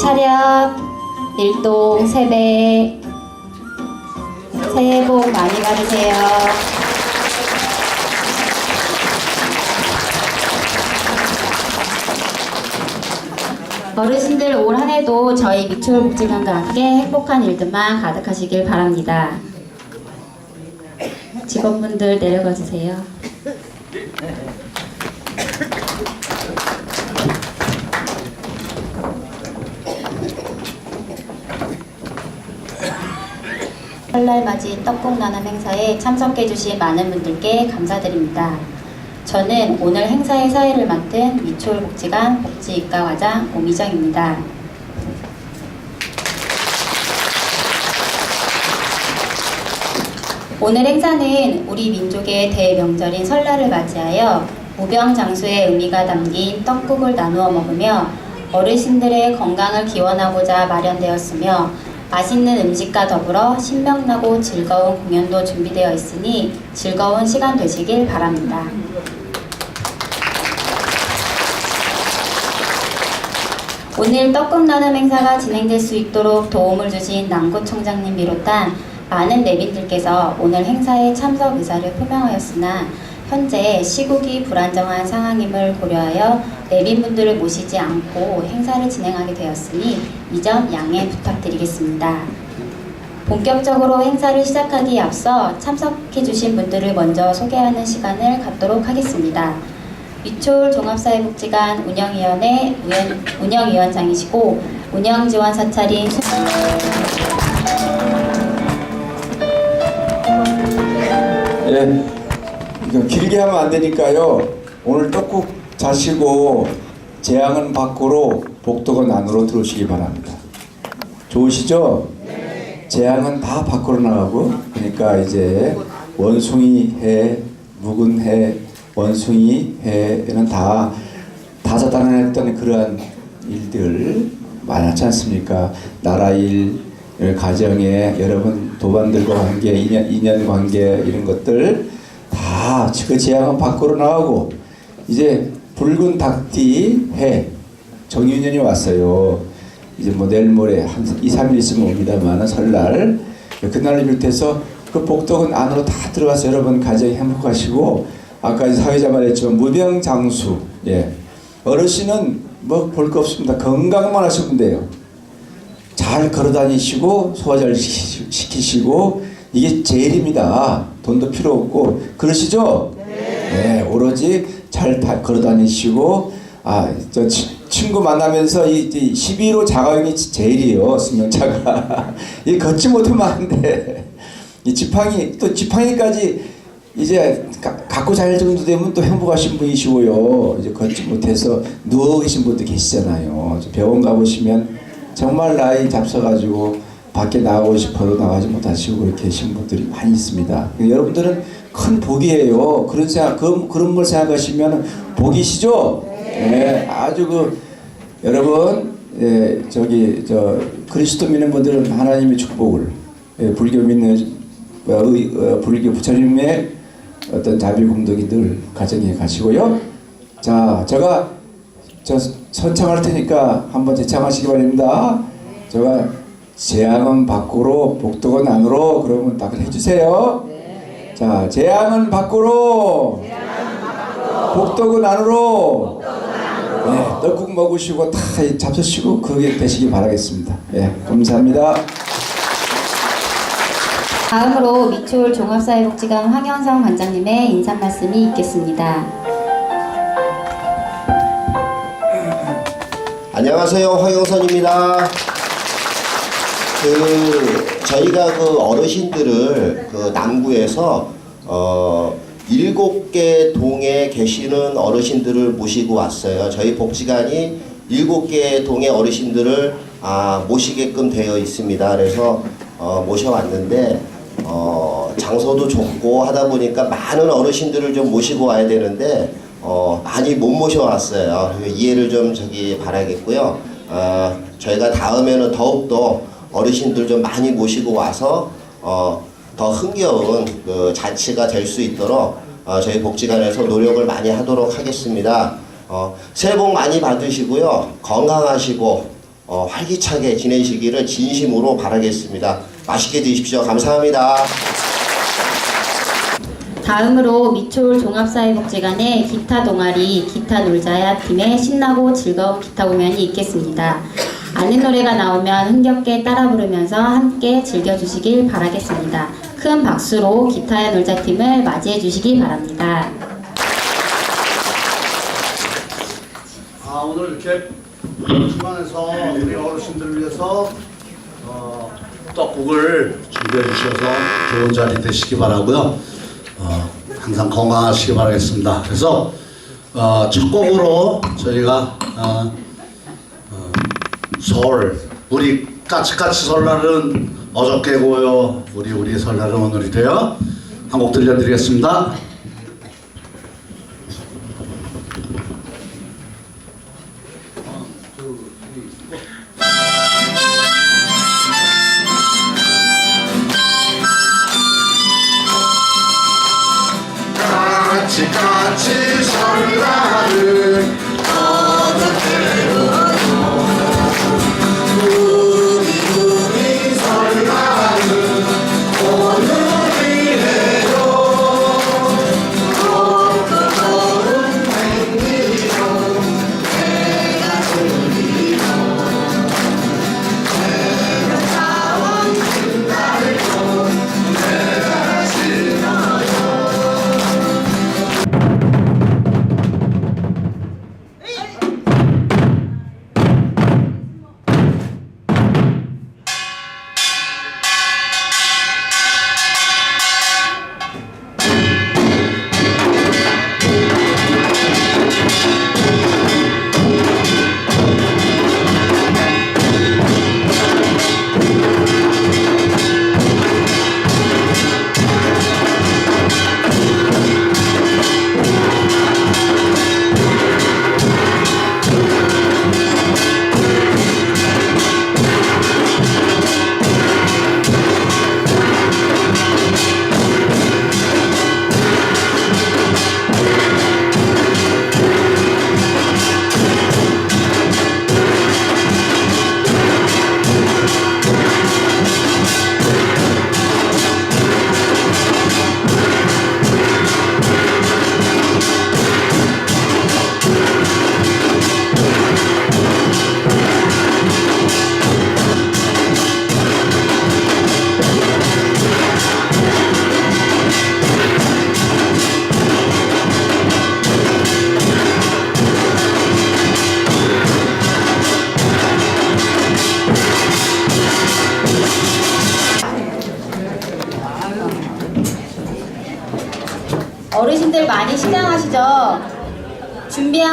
차렷, 일동, 세배, 새해 복 많이 받으세요. 어르신들 올 한 해도 저희 미추홀 복지관과 함께 행복한 일들만 가득하시길 바랍니다. 직원분들 내려가 주세요. 설날 맞이 떡국 나눔 행사에 참석해주신 많은 분들께 감사드립니다. 저는 오늘 행사의 사회를 맡은 미추홀 복지관 복지이과 과장 오미정입니다. 오늘 행사는 우리 민족의 대명절인 설날을 맞이하여 무병장수의 의미가 담긴 떡국을 나누어 먹으며 어르신들의 건강을 기원하고자 마련되었으며 맛있는 음식과 더불어 신명나고 즐거운 공연도 준비되어 있으니 즐거운 시간 되시길 바랍니다. 오늘 떡국 나눔 행사가 진행될 수 있도록 도움을 주신 남구청장님 비롯한 많은 내빈들께서 오늘 행사에 참석 의사를 표명하였으나 현재 시국이 불안정한 상황임을 고려하여 내빈분들을 모시지 않고 행사를 진행하게 되었으니 이 점 양해 부탁드리겠습니다. 본격적으로 행사를 시작하기에 앞서 참석해주신 분들을 먼저 소개하는 시간을 갖도록 하겠습니다. 미추홀 종합사회복지관 운영위원회 위원- 운영 위원장이시고 운영지원 사찰인 손- 예, 길게 하면 안 되니까요. 오늘 떡국 자시고 재앙은 밖으로 복덕은 안으로 들어오시기 바랍니다. 좋으시죠? 재앙은 다 밖으로 나가고 그러니까 이제 원숭이 해, 묵은 해, 원숭이 해는 다 다섯 단을 했던 그러한 일들 많지 않습니까? 나라 일, 가정에 여러분 도반들과 관계, 인연, 인연 관계 이런 것들 다그 재앙은 밖으로 나오고 이제 붉은 닭띠 해 정유년이 왔어요. 이제 뭐 내일 모레 한 2, 3일 있으면 옵니다만 설날. 그날을 비롯해서 그 복덕은 안으로 다 들어가서 여러분 가정이 행복하시고 아까 사회자 말했지만 무병장수 예. 어르신은 뭐 볼 거 없습니다. 건강만 하시면 돼요. 잘 걸어다니시고 소화 잘 시키- 시키시고 이게 제일입니다. 돈도 필요 없고. 그러시죠? 네, 오로지 잘 다 걸어다니시고 아저 친구 만나면서 이, 이 12로 자가용이 제일이에요 승용차가. 이 걷지 못하면 안돼. 이 지팡이 또 지팡이까지 이제 가, 갖고 잘 정도 되면 또 행복하신 분이시고요. 이제 걷지 못해서 누워 계신 분도 계시잖아요. 저 병원 가보시면 정말 나이 잡숴가지고 밖에 나가고 싶어도 나가지 못하시고 계신 분들이 많이 있습니다 여러분들은 큰 복이에요 그런 생각 그, 그런 걸 생각하시면 복이시죠 네, 아주 그 여러분 예, 저기 저 그리스도 믿는 분들은 하나님의 축복을 예, 불교 믿는 어, 의, 어, 불교 부처님의 어떤 자비 공덕이 늘 가정에 가시고요. 자, 제가 저 선창할 테니까 한번 대창하시기 바랍니다. 제가 재앙은 밖으로 복덕은 안으로 그러면 딱 해주세요. 자, 재앙은 밖으로, 복덕은 안으로. 네, 떡국 먹으시고 다 잡수시고 그게 되시기 바라겠습니다. 예, 감사합니다. 다음으로 미추홀 종합사회복지관 황현성 관장님의 인사 말씀이 있겠습니다. 안녕하세요 황영선입니다. 그 저희가 그 어르신들을 그 남구에서 어 일곱 개 동에 계시는 어르신들을 모시고 왔어요. 저희 복지관이 일곱 개 동의 어르신들을 아 모시게끔 되어 있습니다. 그래서 어 모셔왔는데 어 장소도 좁고 하다 보니까 많은 어르신들을 좀 모시고 와야 되는데 어, 많이 못 모셔왔어요. 이해를 좀 저기 바라겠고요. 어, 저희가 다음에는 더욱더 어르신들 좀 많이 모시고 와서 어, 더 흥겨운 그 잔치가 될 수 있도록 어, 저희 복지관에서 노력을 많이 하도록 하겠습니다. 어, 새해 복 많이 받으시고요. 건강하시고 어, 활기차게 지내시기를 진심으로 바라겠습니다. 맛있게 드십시오. 감사합니다. 다음으로 미초울 종합사회복지관의 기타 동아리 기타 놀자야 팀의 신나고 즐거운 기타 공연이 있겠습니다. 아는 노래가 나오면 흥겹게 따라 부르면서 함께 즐겨주시길 바라겠습니다. 큰 박수로 기타야 놀자 팀을 맞이해 주시기 바랍니다. 아, 오늘 이렇게 중간에서 우리 어르신들을 위해서 어, 떡국을 준비해 주셔서 좋은 자리 되시기 바라고요. 어, 항상 건강하시기 바라겠습니다. 그래서 어, 첫 곡으로 저희가 어, 어, 설 우리 까치까치 설날은 어저께고요. 우리 우리 설날은 오늘이 돼요. 한 곡 들려드리겠습니다.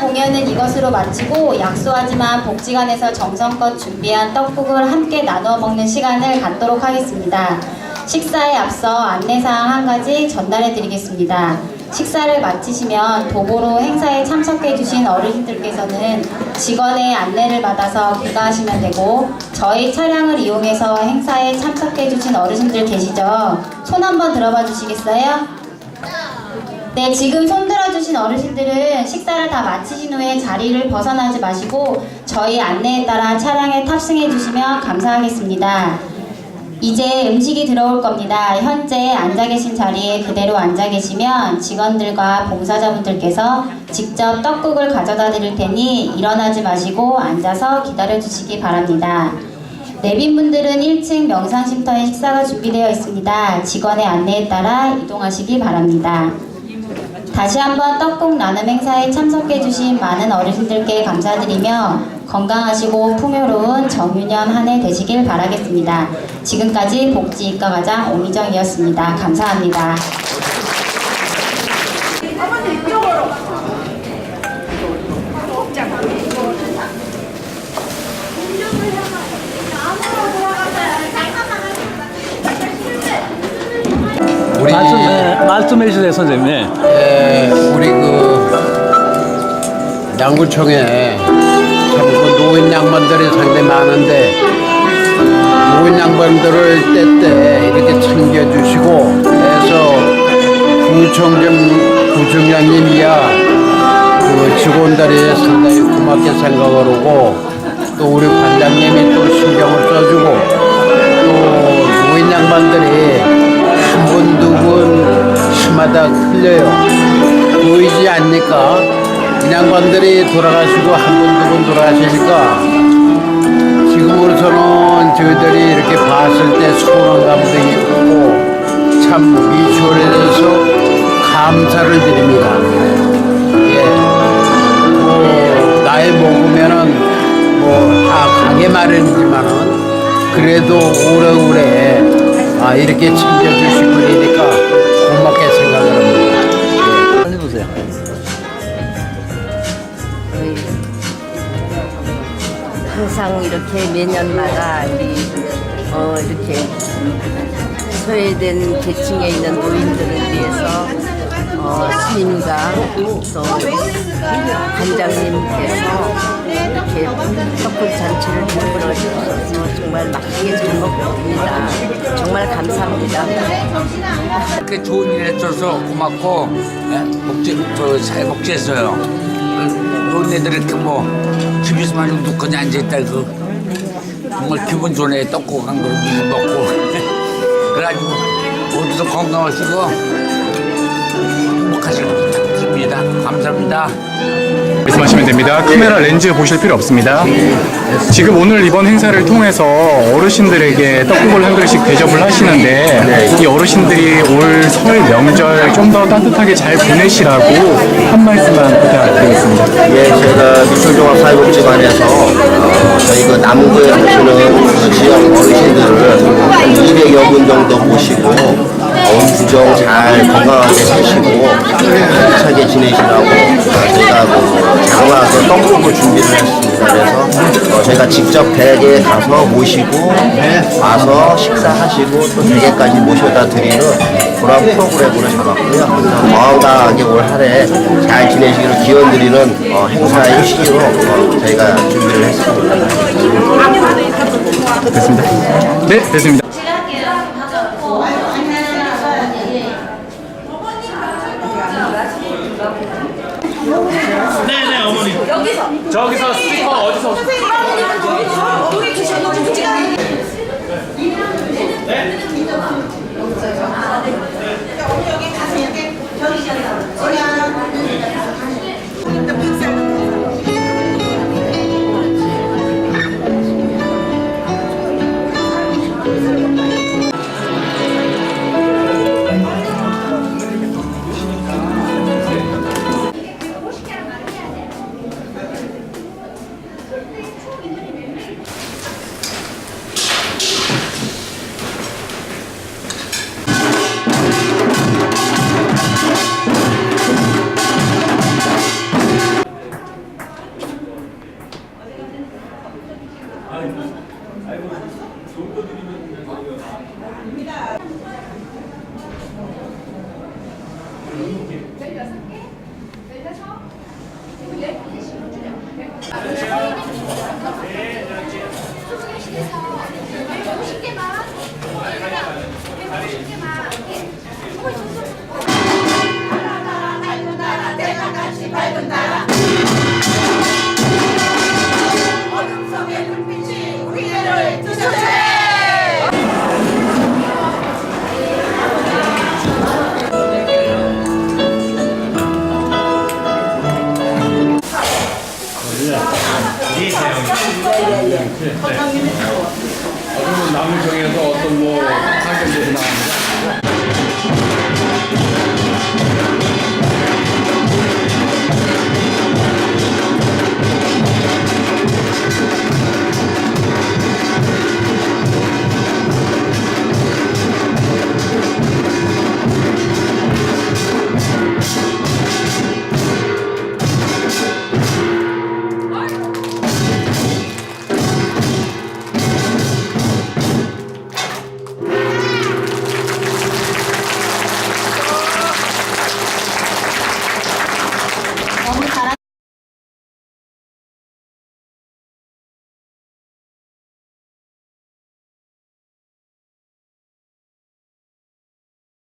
공연은 이것으로 마치고 약소하지만 복지관에서 정성껏 준비한 떡국을 함께 나눠 먹는 시간을 갖도록 하겠습니다. 식사에 앞서 안내사항 한 가지 전달해 드리겠습니다. 식사를 마치시면 도보로 행사에 참석해 주신 어르신들께서는 직원의 안내를 받아서 귀가하시면 되고 저희 차량을 이용해서 행사에 참석해 주신 어르신들 계시죠? 손 한번 들어봐 주시겠어요? 네, 지금 손들어 주신 어르신들은 식사를 다 마치신 후에 자리를 벗어나지 마시고 저희 안내에 따라 차량에 탑승해 주시면 감사하겠습니다. 이제 음식이 들어올 겁니다. 현재 앉아 계신 자리에 그대로 앉아 계시면 직원들과 봉사자분들께서 직접 떡국을 가져다 드릴 테니 일어나지 마시고 앉아서 기다려 주시기 바랍니다. 내빈분들은 1층 명상쉼터에 식사가 준비되어 있습니다. 직원의 안내에 따라 이동하시기 바랍니다. 다시 한번 떡국 나눔 행사에 참석해주신 많은 어르신들께 감사드리며 건강하시고 풍요로운 정유년 한 해 되시길 바라겠습니다. 지금까지 복지이과 과장 오미정이었습니다. 감사합니다. 우리 말씀, 네, 말씀해 주세요, 선생님. 네. 에, 우리 그 양구청에 참그 노인 양반들이 상당히 많은데 노인 양반들을 때때 이렇게 챙겨주시고 해서 구청장 구청장님이야 그 직원들이 상당히 고맙게 생각을 하고 또 우리 관장님이 또 신경을 써주고 또 노인 양반들이 한분두분 시마다 틀려요. 보이지 않니까 이 양반들이 돌아가시고 한분두분 돌아가시니까 지금으로서는 저희들이 이렇게 봤을 때 소원감도 있고 참 미추홀에 대해서 감사를 드립니다. 예. 뭐 나이 먹으면은 뭐 다 가게 마련이지만은 그래도 오래오래 아 이렇게 챙겨주실 분이니까 고맙게 생각을 합니다. 예. 해보세요. 항상 이렇게 매년마다 우리 어, 이렇게 소외된 계층에 있는 노인들을 위해서 어, 스님과 또 관장님께서 이렇게 떡국 잔치를 베풀어 주셔서 정말 맛있게 잘 먹습니다. 정말 감사합니다. 이렇게 좋은 일 해줘서 고맙고 예? 복지 그잘 복지했어요. 너네들 이렇게 뭐 집에서만 눅눅하게 앉아있다 그 정말 기분 좋네 떡국 한 그릇 먹고 그래가지고 모두도 건강하시고 부탁드립니다. 감사합니다. 말씀하시면 됩니다. 카메라 렌즈 보실 필요 없습니다. 지금 오늘 이번 행사를 통해서 어르신들에게 떡국을 한 그릇씩 대접을 하시는데 이 어르신들이 올 설 명절 좀 더 따뜻하게 잘 보내시라고 한 말씀만 부탁드리겠습니다. 예, 제가 미술종합사회복지 관에서 어, 저희 그 남구에 사시는 그 지역 어르신들을 200여 분 정도 모시고 엄부정 잘 건강하게 사시고 힘차게 지내시라고 어, 저희가 그 장와서 떡국을 준비를 했습니다. 그래서 어, 저희가 직접 댁에 가서 모시고 와서 식사하시고 또 댁에까지 모셔다 드리는 그런 프로그램으로 잡았고요. 그래서 건강하게 올 한해 잘 지내시기를 기원 드리는 어, 행사의 시기로 어, 저희가 준비를 했습니다. 됐습니다. 네, 됐습니다. 저기서 남을 정해서 어떤 뭐 사견들이 나옵니다.